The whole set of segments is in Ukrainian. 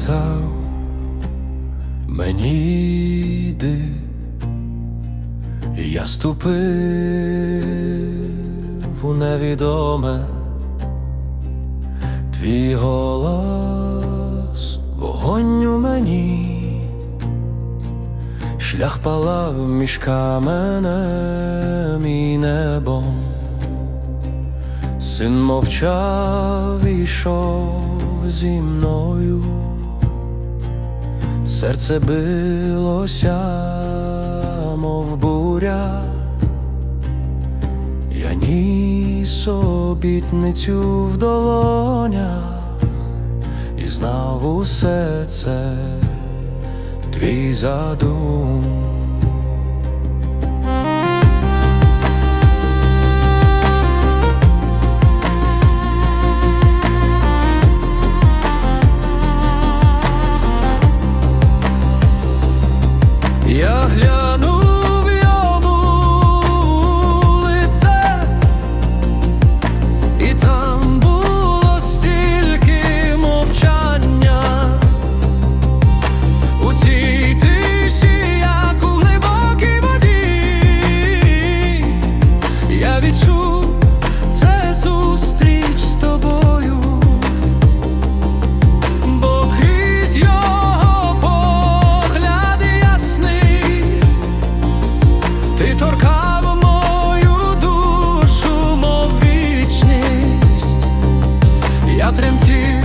сказав мені йди, я ступив у невідоме, твій голос, вогонь у мені, шлях палав між каменем і небом. Син мовчав і йшов зі мною, серце билося, мов буря, я ніс обітницю в долонях і знав усе це твій задум. Ти торкав мою душу, мов вічність, я тремтів,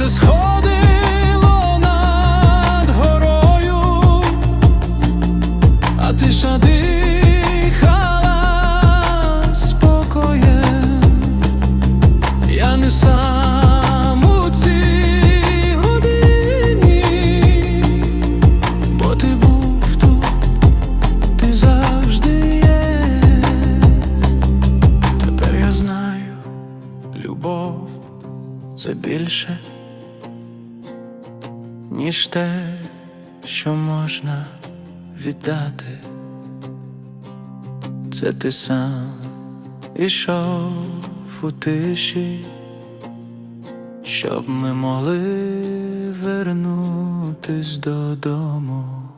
Сонце сходило над горою, а тиша дихала спокоєм. Я не сам у цій годині, бо ти був тут, ти завжди є. Тепер я знаю, любов це більше, ніж те, що можна віддати. Це ти сам ішов у тиші, щоб ми могли вернутись додому.